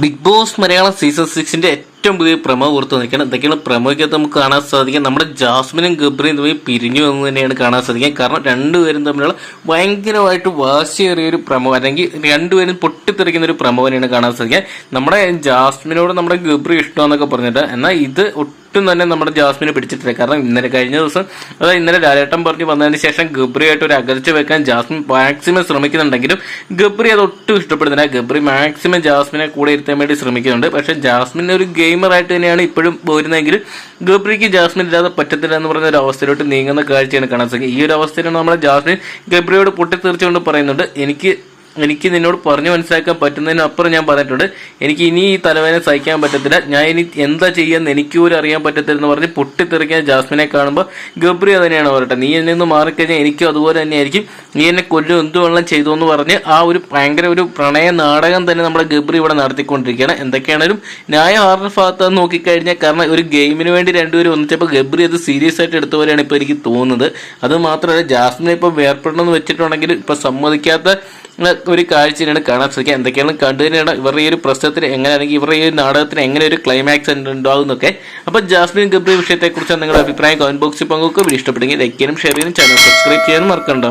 Big boss Malayalam season സിക്സിന്റെ ഏറ്റവും പുതിയ പ്രമോ പുറത്തു നിൽക്കണം. എന്തൊക്കെയാണ് പ്രമോയ്ക്കകത്ത് നമുക്ക് കാണാൻ സാധിക്കും നമ്മുടെ ജാസ്മിനും ഗബ്രിയും തമ്മിൽ പിരിഞ്ഞു എന്ന് തന്നെയാണ് കാണാൻ സാധിക്കുക കാരണം രണ്ടുപേരും തമ്മിലുള്ള ഭയങ്കരമായിട്ട് വാശിയേറിയ ഒരു പ്രമോ അല്ലെങ്കിൽ രണ്ടുപേരും പൊട്ടിത്തെറിക്കുന്ന ഒരു പ്രമോ തന്നെയാണ് കാണാൻ സാധിക്കുക നമ്മുടെ ജാസ്മിനോട് നമ്മുടെ ഗബ്രി ഇഷ്ടമെന്നൊക്കെ പറഞ്ഞിട്ട് എന്നാൽ ഇത് ഒട്ടും തന്നെ നമ്മുടെ ജാസ്മിനെ പിടിച്ചിട്ടില്ല. കാരണം ഇന്നലെ കഴിഞ്ഞ ദിവസം അതായത് ഇന്നലെ ലാലേട്ടൻ പറഞ്ഞു വന്നതിന് ശേഷം ഗബ്രിയായിട്ട് ഒരു അകൽച്ച വെക്കാൻ ജാസ്മിൻ മാക്സിമം ശ്രമിക്കുന്നുണ്ടെങ്കിലും ഗബ്രി അത് ഒട്ടും ഇഷ്ടപ്പെടുന്നില്ല. ഗബ്രി മാക്സിമം ജാസ്മിനെ കൂടെ ഇരുത്താൻ വേണ്ടി ശ്രമിക്കുന്നുണ്ട്. പക്ഷേ ജാസ്മിൻ ഒരു ഗെയിമറായിട്ട് തന്നെയാണ് ഇപ്പോഴും പോരുന്നതെങ്കിൽ ഗബ്രിക്ക് ജാസ്മിൻ ഇല്ലാതെ പറ്റത്തില്ല എന്ന് പറഞ്ഞ ഒരു അവസ്ഥയിലോട്ട് നീങ്ങുന്ന കാഴ്ചയാണ് കാണാൻ സാധിക്കുന്നത്. ഈ ഒരു അവസ്ഥയിലാണ് നമ്മുടെ ജാസ്മിൻ ഗബ്രിയോട് പൊട്ടിത്തെറിച്ചുകൊണ്ട് പറയുന്നുണ്ട്. എനിക്ക് എനിക്ക് നിന്നോട് പറഞ്ഞു മനസ്സിലാക്കാൻ പറ്റുന്നതിന് അപ്പുറം ഞാൻ പറഞ്ഞിട്ടുണ്ട്. എനിക്ക് ഇനി ഈ തലവേദന സഹിക്കാൻ പറ്റത്തില്ല. ഞാൻ ഇനി എന്താ ചെയ്യാന്ന് എനിക്ക് പോലും അറിയാൻ പറ്റത്തില്ല എന്ന് പറഞ്ഞ് പൊട്ടിത്തെറിക്കാൻ ജാസ്മിനെ കാണുമ്പോൾ ഗബ്രി തന്നെയാണ് പറയട്ടെ. നീ എന്നെ നിന്ന് മാറിക്കഴിഞ്ഞാൽ എനിക്കും അതുപോലെ തന്നെയായിരിക്കും. നീ എന്നെ കൊല്ലും എന്തുവെള്ളം ചെയ്തു എന്ന് പറഞ്ഞ് ആ ഒരു ഭയങ്കര ഒരു പ്രണയ നാടകം തന്നെ നമ്മുടെ ഗബ്രി ഇവിടെ നടത്തിക്കൊണ്ടിരിക്കുകയാണ്. എന്തൊക്കെയാണെങ്കിലും ന്യായം ആറിന് ഭാഗത്ത് നോക്കിക്കഴിഞ്ഞാൽ കാരണം ഒരു ഗെയിമിന് വേണ്ടി രണ്ടുപേരും ഒന്നിച്ചപ്പോൾ ഗബ്രി അത് സീരിയസ് ആയിട്ട് എടുത്ത പോലെയാണ് ഇപ്പോൾ എനിക്ക് തോന്നുന്നത്. അത് മാത്രമല്ല ജാസ്മിനെ ഇപ്പോൾ വേർപ്പെടണമെന്ന് വെച്ചിട്ടുണ്ടെങ്കിൽ ഇപ്പോൾ സമ്മതിക്കാത്ത ഒരു കാഴ്ചയാണ് കാണാൻ സാധിക്കുക എന്തൊക്കെയാണ് കണ്ടു തന്നെയാണ് ഇവരുടെ ഈ ഒരു പ്രശ്നത്തിന് എങ്ങനെ അല്ലെങ്കിൽ ഇവരുടെ ഈ ഒരു നാടകത്തിന് എങ്ങനെ ഒരു ക്ലൈമാക്സ് ഉണ്ടാവും എന്നൊക്കെ അപ്പോൾ ജാസ്മിൻ ഗബ്രി വിഷയത്തെക്കുറിച്ച് നിങ്ങളുടെ അഭിപ്രായം. കമന്റ് ബോക്സിൽ പങ്കുവെക്കുക. വീഡിയോ ഇഷ്ടപ്പെട്ടെങ്കിൽ ലൈക്ക് ചെയ്യാനും ഷെയർ ചെയ്യാനും ചാനൽ സബ്സ്ക്രൈബ് ചെയ്യാനും മറക്കണ്ട.